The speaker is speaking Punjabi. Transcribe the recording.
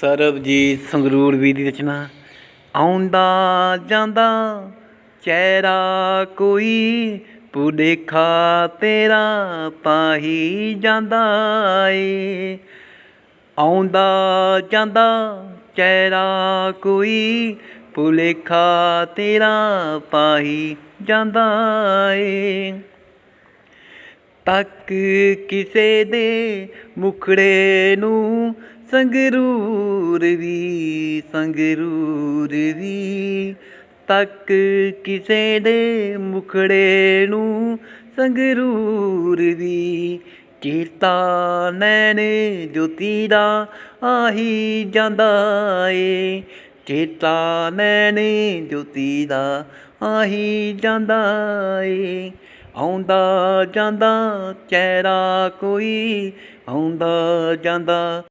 ਸਰਬਜੀਤ ਸੰਗਰੂਰ ਵੀ ਦੀ ਰਚਨਾ, ਆਉਂਦਾ ਜਾਂਦਾ ਚਿਹਰਾ ਕੋਈ ਪੁਦੇਖਾ ਤੇਰਾ ਪਾਹੀ ਜਾਂਦਾ ਏ। ਆਉਂਦਾ ਜਾਂਦਾ ਚਿਹਰਾ ਕੋਈ ਭੁਲੇਖਾ ਤੇਰਾ ਪਾਹੀ ਜਾਂਦਾ ਏ। ਤੱਕ ਕਿਸੇ ਦੇ ਮੁਖੜੇ ਨੂੰ ਸੰਗਰੂਰ ਵੀ ਸੰਗਰੂਰ ਵੀ ਤੱਕ ਕਿਸੇ ਦੇ ਮੁਖੜੇ ਨੂੰ ਸੰਗਰੂਰ ਵੀ ਚੇਤਾ ਨੈਣ ਜੋਤੀ ਦਾ ਆਹੀ ਜਾਂਦਾ ਏ। ਚੇਤਾ ਨੈਣ ਜੋਤੀ ਦਾ ਆਹੀ ਜਾਂਦਾ ਏ। ਆਉਂਦਾ ਜਾਂਦਾ ਚਿਹਰਾ ਕੋਈ ਆਉਂਦਾ ਜਾਂਦਾ